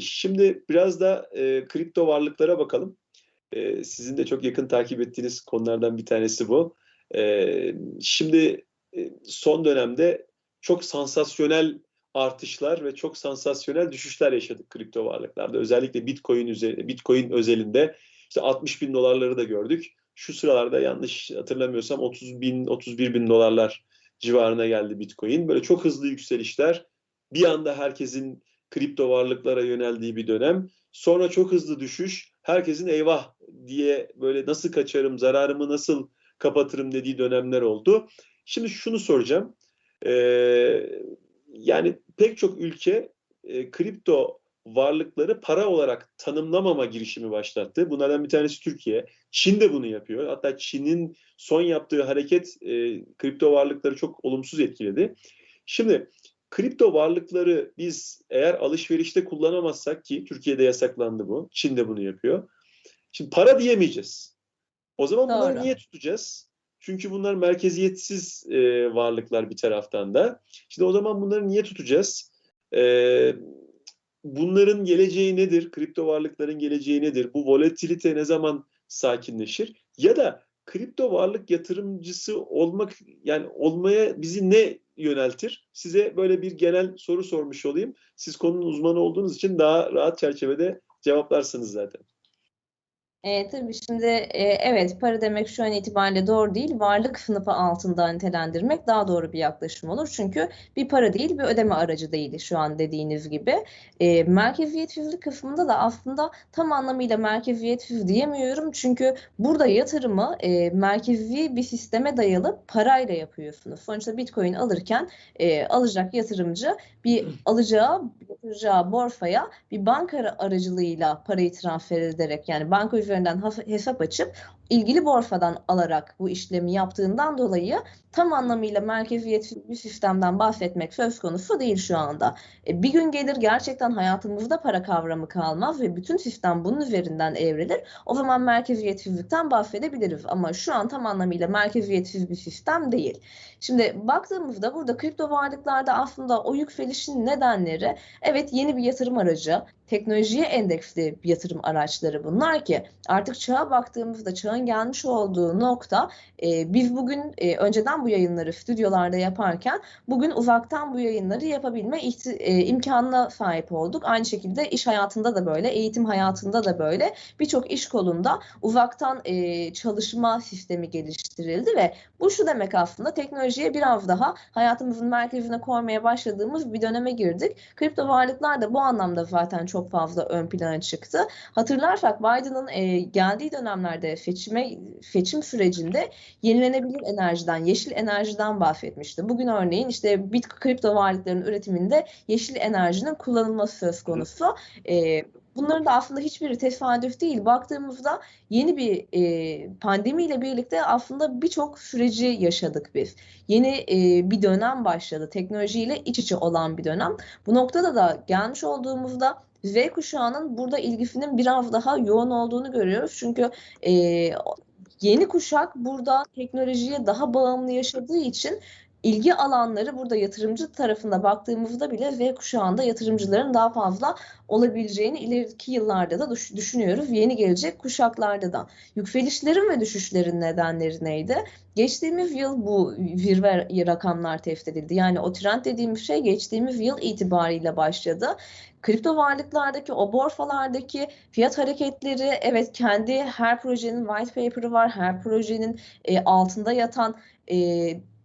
Şimdi biraz da e, kripto varlıklara bakalım. E, sizin de çok yakın takip ettiğiniz konulardan bir tanesi bu. E, şimdi e, son dönemde çok sansasyonel artışlar ve çok sansasyonel düşüşler yaşadık kripto varlıklarda. Özellikle Bitcoin üzerinde, Bitcoin özelinde işte 60 bin dolarları da gördük. Şu sıralarda yanlış hatırlamıyorsam 30 bin, 31 bin dolarlar civarına geldi Bitcoin. Böyle çok hızlı yükselişler. Bir anda herkesin kripto varlıklara yöneldiği bir dönem. Sonra çok hızlı düşüş. Herkesin eyvah diye böyle nasıl kaçarım, zararımı nasıl kapatırım dediği dönemler oldu. Şimdi şunu soracağım. Ee, yani pek çok ülke e, kripto varlıkları para olarak tanımlamama girişimi başlattı. Bunlardan bir tanesi Türkiye. Çin de bunu yapıyor. Hatta Çin'in son yaptığı hareket e, kripto varlıkları çok olumsuz etkiledi. Şimdi kripto varlıkları biz eğer alışverişte kullanamazsak ki Türkiye'de yasaklandı bu. Çin de bunu yapıyor. Şimdi para diyemeyeceğiz. O zaman bunları Doğru. niye tutacağız? Çünkü bunlar merkeziyetsiz e, varlıklar bir taraftan da. Şimdi o zaman bunları niye tutacağız? E, bunların geleceği nedir? Kripto varlıkların geleceği nedir? Bu volatilite ne zaman sakinleşir? Ya da kripto varlık yatırımcısı olmak yani olmaya bizi ne yöneltir? Size böyle bir genel soru sormuş olayım. Siz konunun uzmanı olduğunuz için daha rahat çerçevede cevaplarsınız zaten. E, tabii şimdi e, evet para demek şu an itibariyle doğru değil. Varlık sınıfı altında nitelendirmek daha doğru bir yaklaşım olur. Çünkü bir para değil bir ödeme aracı değil şu an dediğiniz gibi. E, merkeziyetsizlik kısmında da aslında tam anlamıyla merkeziyetsiz diyemiyorum. Çünkü burada yatırımı e, merkezi bir sisteme dayalı parayla yapıyorsunuz. Sonuçta Bitcoin alırken e, alacak yatırımcı bir alacağı yatıracağı borsaya bir banka aracılığıyla parayı transfer ederek yani banka üzerinden hesap açıp ilgili borsadan alarak bu işlemi yaptığından dolayı tam anlamıyla merkeziyetsiz bir sistemden bahsetmek söz konusu değil şu anda. E, bir gün gelir gerçekten hayatımızda para kavramı kalmaz ve bütün sistem bunun üzerinden evrilir. O zaman merkeziyetsizlikten bahsedebiliriz ama şu an tam anlamıyla merkeziyetsiz bir sistem değil. Şimdi baktığımızda burada kripto varlıklarda aslında o yükselişin nedenleri evet yeni bir yatırım aracı, teknolojiye endeksli yatırım araçları bunlar ki artık çağa baktığımızda çağın gelmiş olduğu nokta e, biz bugün e, önceden bu yayınları stüdyolarda yaparken bugün uzaktan bu yayınları yapabilme e, imkanına sahip olduk. Aynı şekilde iş hayatında da böyle, eğitim hayatında da böyle birçok iş kolunda uzaktan e, çalışma sistemi geliştirildi ve bu şu demek aslında teknolojiye biraz daha hayatımızın merkezine koymaya başladığımız bir döneme girdik. Kripto varlıklar da bu anlamda zaten çok fazla ön plana çıktı. Hatırlarsak Biden'ın e, geldiği dönemlerde seçime seçim sürecinde yenilenebilir enerjiden, yeşil enerjiden bahsetmişti. Bugün örneğin işte bit kripto varlıkların üretiminde yeşil enerjinin kullanılması söz konusu. E, bunların da aslında hiçbiri tesadüf değil. Baktığımızda yeni bir e, pandemiyle birlikte aslında birçok süreci yaşadık biz. Yeni e, bir dönem başladı. Teknolojiyle iç içe olan bir dönem. Bu noktada da gelmiş olduğumuzda Z kuşağının burada ilgisinin biraz daha yoğun olduğunu görüyoruz. Çünkü e, yeni kuşak burada teknolojiye daha bağımlı yaşadığı için ilgi alanları burada yatırımcı tarafında baktığımızda bile Z kuşağında yatırımcıların daha fazla olabileceğini ileriki yıllarda da düş- düşünüyoruz. Yeni gelecek kuşaklarda da. Yükselişlerin ve düşüşlerin nedenleri neydi? Geçtiğimiz yıl bu zirve rakamlar tespit edildi. Yani o trend dediğimiz şey geçtiğimiz yıl itibariyle başladı. Kripto varlıklardaki o borsalardaki fiyat hareketleri evet kendi her projenin white paper'ı var. Her projenin e, altında yatan e,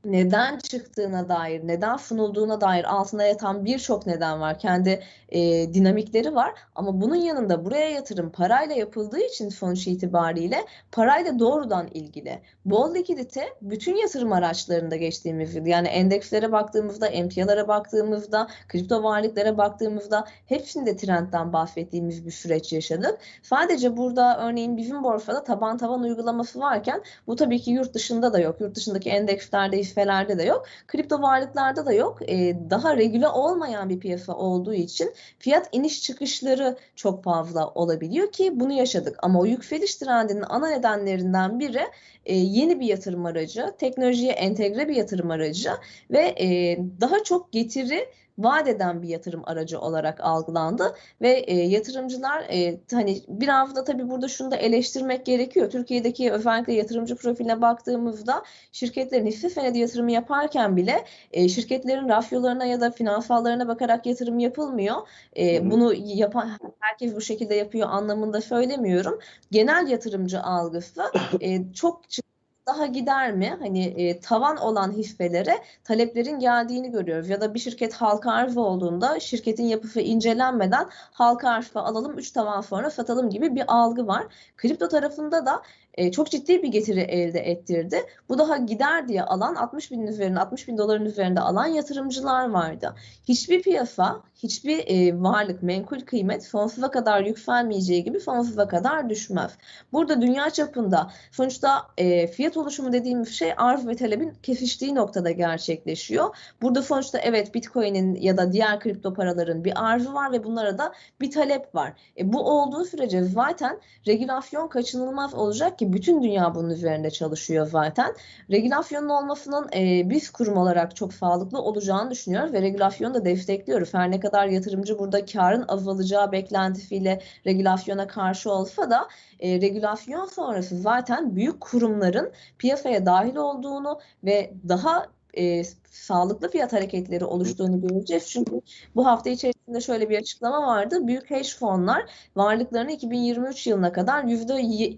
neden çıktığına dair, neden sunulduğuna dair altında yatan birçok neden var. Kendi e, dinamikleri var. Ama bunun yanında buraya yatırım parayla yapıldığı için sonuç itibariyle parayla doğrudan ilgili. Bol likidite bütün yatırım araçlarında geçtiğimiz yani endekslere baktığımızda, emtialara baktığımızda, kripto varlıklara baktığımızda hepsinde trendten bahsettiğimiz bir süreç yaşadık. Sadece burada örneğin bizim borsada taban taban uygulaması varken bu tabii ki yurt dışında da yok. Yurt dışındaki endekslerde, hisselerde de yok. Kripto varlıklarda da yok. Ee, daha regüle olmayan bir piyasa olduğu için fiyat iniş çıkışları çok fazla olabiliyor ki bunu yaşadık. Ama o yükseliş trendinin ana nedenlerinden biri e, yeni bir yatırım aracı, teknolojiye entegre bir yatırım aracı ve e, daha çok getiri vaat eden bir yatırım aracı olarak algılandı ve e, yatırımcılar e, hani biraz da tabii burada şunu da eleştirmek gerekiyor. Türkiye'deki özellikle yatırımcı profiline baktığımızda şirketlerin hisse senedi yatırımı yaparken bile e, şirketlerin rafyolarına ya da finansallarına bakarak yatırım yapılmıyor. E, bunu yapan herkes bu şekilde yapıyor anlamında söylemiyorum. Genel yatırımcı algısı e, çok daha gider mi? Hani e, tavan olan hisselere taleplerin geldiğini görüyoruz. Ya da bir şirket halka arz olduğunda şirketin yapısı incelenmeden halka arzda alalım 3 tavan sonra satalım gibi bir algı var. Kripto tarafında da e, çok ciddi bir getiri elde ettirdi. Bu daha gider diye alan 60 bin üzerinde 60 bin doların üzerinde alan yatırımcılar vardı. Hiçbir piyasa, hiçbir e, varlık, menkul kıymet sonsuza kadar yükselmeyeceği gibi sonsuza kadar düşmez. Burada dünya çapında sonuçta e, fiyat oluşumu dediğimiz şey arz ve talebin kesiştiği noktada gerçekleşiyor. Burada sonuçta evet Bitcoin'in ya da diğer kripto paraların bir arzı var ve bunlara da bir talep var. E, bu olduğu sürece zaten regülasyon kaçınılmaz olacak ki bütün dünya bunun üzerinde çalışıyor zaten. Regülasyonun olmasının e, biz kurum olarak çok sağlıklı olacağını düşünüyoruz ve regülasyonu da destekliyoruz. Her ne kadar yatırımcı burada karın azalacağı beklentisiyle regülasyona karşı olsa da e, regülasyon sonrası zaten büyük kurumların piyasaya dahil olduğunu ve daha e, sağlıklı fiyat hareketleri oluştuğunu göreceğiz. Çünkü bu hafta içerisinde şöyle bir açıklama vardı. Büyük hedge fonlar varlıklarını 2023 yılına kadar yüzde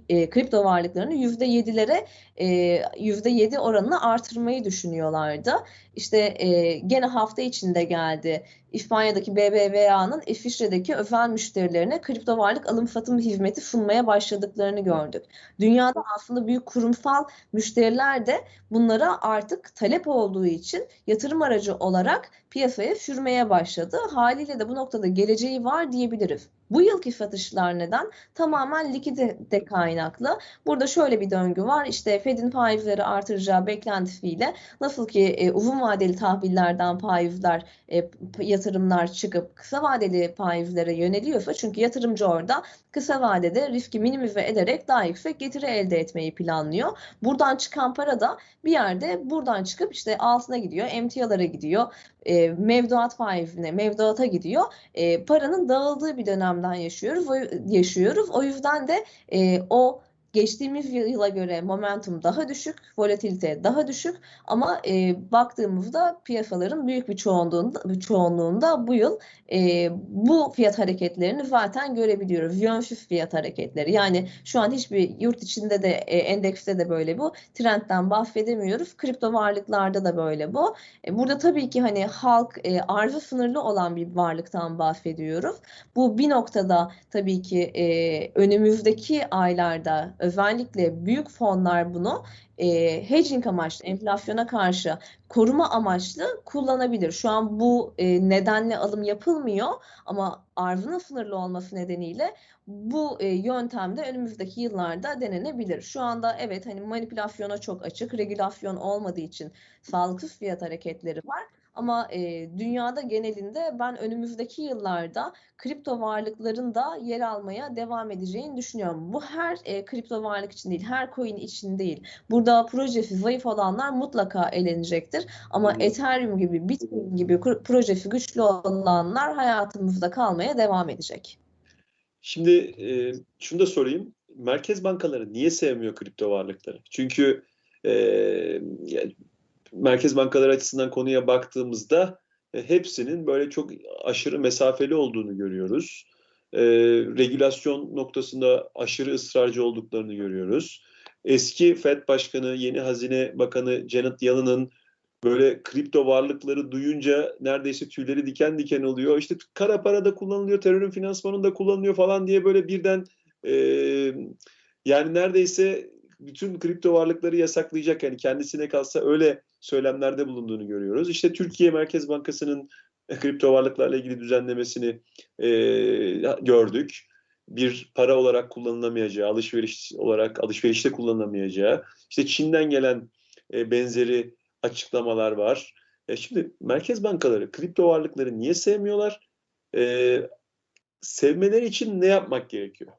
e, kripto varlıklarını yüzde yedilere e, yüzde yedi oranını artırmayı düşünüyorlardı. İşte e, gene hafta içinde geldi. İspanya'daki BBVA'nın İsviçre'deki özel müşterilerine kripto varlık alım satım hizmeti sunmaya başladıklarını gördük. Dünyada aslında büyük kurumsal müşteriler de bunlara artık talep olduğu için yatırım aracı olarak piyasaya sürmeye başladı. Haliyle de bu noktada geleceği var diyebiliriz. Bu yılki satışlar neden? Tamamen likidite kaynaklı. Burada şöyle bir döngü var. İşte Fed'in faizleri artıracağı beklentisiyle nasıl ki e, uzun vadeli tahvillerden faizler, e, yatırımlar çıkıp kısa vadeli faizlere yöneliyorsa çünkü yatırımcı orada kısa vadede riski minimize ederek daha yüksek getiri elde etmeyi planlıyor. Buradan çıkan para da bir yerde buradan çıkıp işte altına gidiyor, emtialara gidiyor, e, mevduat faizine, mevduata gidiyor. E, paranın dağıldığı bir dönemden yaşıyoruz. O, yaşıyoruz. O yüzden de e, o geçtiğimiz yıla göre momentum daha düşük, volatilite daha düşük ama e, baktığımızda piyasaların büyük bir çoğunluğunda, bir çoğunluğunda bu yıl e, bu fiyat hareketlerini zaten görebiliyoruz. Yönsüz fiyat hareketleri. Yani şu an hiçbir yurt içinde de e, endekste de böyle bu. Trendten bahsedemiyoruz. Kripto varlıklarda da böyle bu. E, burada tabii ki hani halk e, arzı sınırlı olan bir varlıktan bahsediyoruz. Bu bir noktada tabii ki e, önümüzdeki aylarda özellikle büyük fonlar bunu e, hedging amaçlı, enflasyona karşı koruma amaçlı kullanabilir. Şu an bu e, nedenle alım yapılmıyor ama arzının sınırlı olması nedeniyle bu e, yöntemde önümüzdeki yıllarda denenebilir. Şu anda evet hani manipülasyona çok açık, regülasyon olmadığı için sağlıksız fiyat hareketleri var. Ama e, dünyada genelinde ben önümüzdeki yıllarda kripto varlıkların da yer almaya devam edeceğini düşünüyorum. Bu her e, kripto varlık için değil, her coin için değil. Burada projesi zayıf olanlar mutlaka elenecektir. Ama hı. Ethereum gibi, Bitcoin gibi projesi güçlü olanlar hayatımızda kalmaya devam edecek. Şimdi e, şunu da sorayım. Merkez bankaları niye sevmiyor kripto varlıkları? Çünkü e, yani merkez bankaları açısından konuya baktığımızda e, hepsinin böyle çok aşırı mesafeli olduğunu görüyoruz. E, regülasyon noktasında aşırı ısrarcı olduklarını görüyoruz. Eski Fed Başkanı, yeni Hazine Bakanı Janet Yellen'ın böyle kripto varlıkları duyunca neredeyse tüyleri diken diken oluyor. İşte kara para da kullanılıyor, terörün finansmanında kullanılıyor falan diye böyle birden e, yani neredeyse bütün kripto varlıkları yasaklayacak yani kendisine kalsa öyle söylemlerde bulunduğunu görüyoruz. İşte Türkiye Merkez Bankası'nın kripto varlıklarla ilgili düzenlemesini e, gördük. Bir para olarak kullanılamayacağı, alışveriş olarak alışverişte kullanılamayacağı, işte Çin'den gelen e, benzeri açıklamalar var. E, şimdi merkez bankaları kripto varlıkları niye sevmiyorlar? E, sevmeleri için ne yapmak gerekiyor?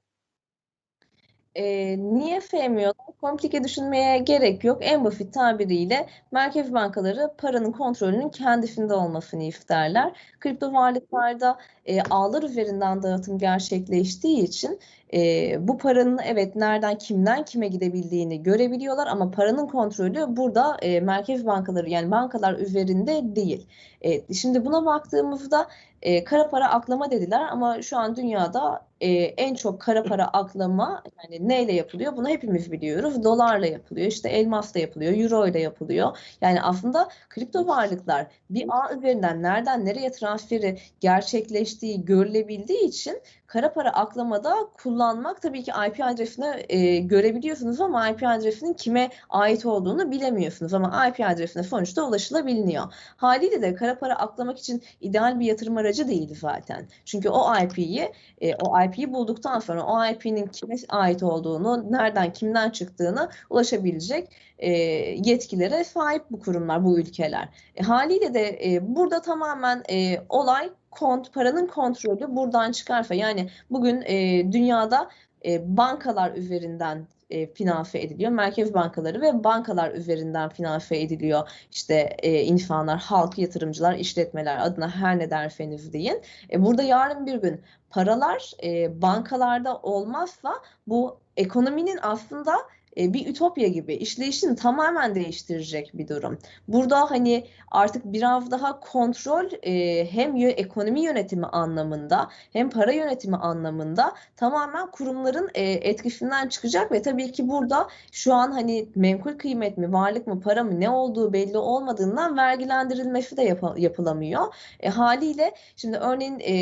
E, niye sevmiyorlar? Komplike düşünmeye gerek yok. En basit tabiriyle merkez bankaları paranın kontrolünün kendisinde olmasını isterler. Kripto varlıklarda e, ağlar üzerinden dağıtım gerçekleştiği için e, bu paranın evet nereden kimden kime gidebildiğini görebiliyorlar ama paranın kontrolü burada e, merkez bankaları yani bankalar üzerinde değil. E, şimdi buna baktığımızda e, kara para aklama dediler ama şu an dünyada e, en çok kara para aklama yani neyle yapılıyor? Bunu hepimiz biliyoruz. Dolarla yapılıyor, işte elmasla yapılıyor, euro ile yapılıyor. Yani aslında kripto varlıklar bir ağ üzerinden nereden nereye transferi gerçekleştiği görülebildiği için kara para aklamada kullanmak tabii ki IP adresini e, görebiliyorsunuz ama IP adresinin kime ait olduğunu bilemiyorsunuz ama IP adresine sonuçta ulaşılabiliyor. Haliyle de kara para aklamak için ideal bir yatırım aracı değil zaten. Çünkü o IP'yi e, o IP'yi bulduktan sonra o IP'nin kime ait olduğunu, nereden kimden çıktığını ulaşabilecek e, yetkilere sahip bu kurumlar, bu ülkeler. E, haliyle de e, burada tamamen e, olay kont, paranın kontrolü buradan çıkarsa yani bugün e, dünyada e, bankalar üzerinden e, finanse ediliyor. Merkez bankaları ve bankalar üzerinden finanse ediliyor. İşte e, insanlar, halk, yatırımcılar, işletmeler adına her ne derseniz deyin. E, burada yarın bir gün paralar e, bankalarda olmazsa bu ekonominin aslında bir ütopya gibi işleyişini tamamen değiştirecek bir durum. Burada hani artık biraz daha kontrol e, hem ekonomi yönetimi anlamında hem para yönetimi anlamında tamamen kurumların e, etkisinden çıkacak ve tabii ki burada şu an hani menkul kıymet mi, varlık mı, para mı ne olduğu belli olmadığından vergilendirilmesi de yap yapılamıyor. E, haliyle şimdi örneğin e,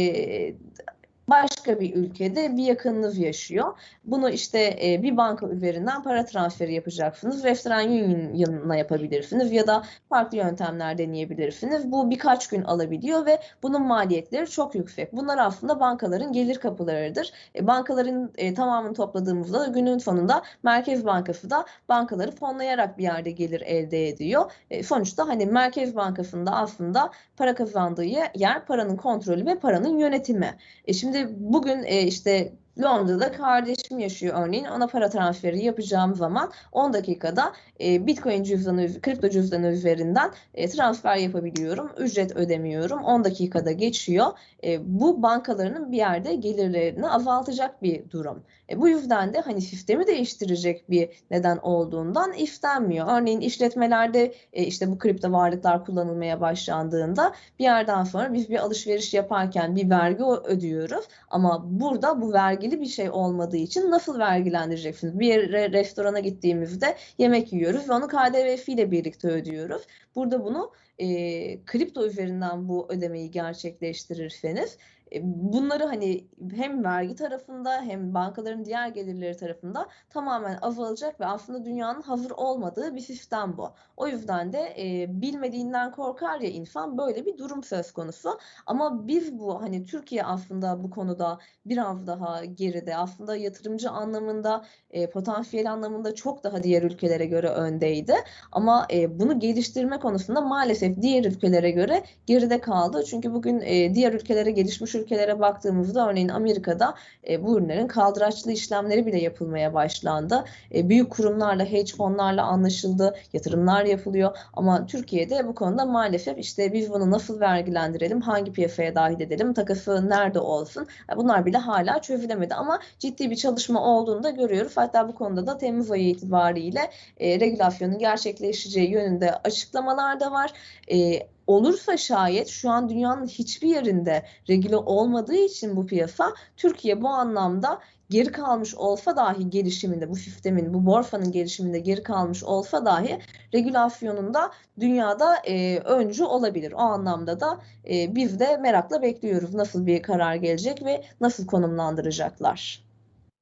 başka bir ülkede bir yakınınız yaşıyor. Bunu işte e, bir banka üzerinden para transferi yapacaksınız. Western Union yanına yapabilirsiniz ya da farklı yöntemler deneyebilirsiniz. Bu birkaç gün alabiliyor ve bunun maliyetleri çok yüksek. Bunlar aslında bankaların gelir kapılarıdır. E, bankaların e, tamamını topladığımızda günün sonunda Merkez Bankası da bankaları fonlayarak bir yerde gelir elde ediyor. E, sonuçta hani Merkez Bankası'nda aslında para kazandığı yer paranın kontrolü ve paranın yönetimi. E, şimdi bugün e, işte Londra'da kardeşim yaşıyor örneğin. Ona para transferi yapacağım zaman 10 dakikada e, Bitcoin cüzdanı, kripto cüzdanı üzerinden e, transfer yapabiliyorum. Ücret ödemiyorum. 10 dakikada geçiyor. E, bu bankalarının bir yerde gelirlerini azaltacak bir durum. E, bu yüzden de hani sistemi değiştirecek bir neden olduğundan istenmiyor. Örneğin işletmelerde e, işte bu kripto varlıklar kullanılmaya başlandığında bir yerden sonra biz bir alışveriş yaparken bir vergi ödüyoruz. Ama burada bu vergili bir şey olmadığı için nasıl vergilendireceksiniz? Bir yere restorana gittiğimizde yemek yiyoruz ve onu KDV ile birlikte ödüyoruz. Burada bunu e, kripto üzerinden bu ödemeyi gerçekleştirirseniz e, bunları hani hem vergi tarafında hem bankaların diğer gelirleri tarafında tamamen azalacak ve aslında dünyanın hazır olmadığı bir sistem bu. O yüzden de e, bilmediğinden korkar ya insan böyle bir durum söz konusu. Ama biz bu hani Türkiye aslında bu konuda biraz daha geride. Aslında yatırımcı anlamında, e, potansiyel anlamında çok daha diğer ülkelere göre öndeydi. Ama e, bunu geliştirme konusunda maalesef diğer ülkelere göre geride kaldı. Çünkü bugün e, diğer ülkelere gelişmiş ülkelere baktığımızda örneğin Amerika'da e, bu ürünlerin kaldıraçlı işlemleri bile yapılmaya başlandı. E, büyük kurumlarla, hedge fonlarla anlaşıldı, yatırımlar yapılıyor. Ama Türkiye'de bu konuda maalesef işte biz bunu nasıl vergilendirelim, hangi piyasaya dahil edelim, takası nerede olsun bunlar bile hala çözülemedi. Ama ciddi bir çalışma olduğunu da görüyoruz. Hatta bu konuda da Temmuz ayı itibariyle e, regülasyonun gerçekleşeceği yönünde açıklamalar da var. E, olursa şayet şu an dünyanın hiçbir yerinde regüle olmadığı için bu piyasa Türkiye bu anlamda geri kalmış olsa dahi gelişiminde bu sistemin bu borsanın gelişiminde geri kalmış olsa dahi regülasyonunda dünyada e, öncü olabilir. O anlamda da e, biz de merakla bekliyoruz nasıl bir karar gelecek ve nasıl konumlandıracaklar.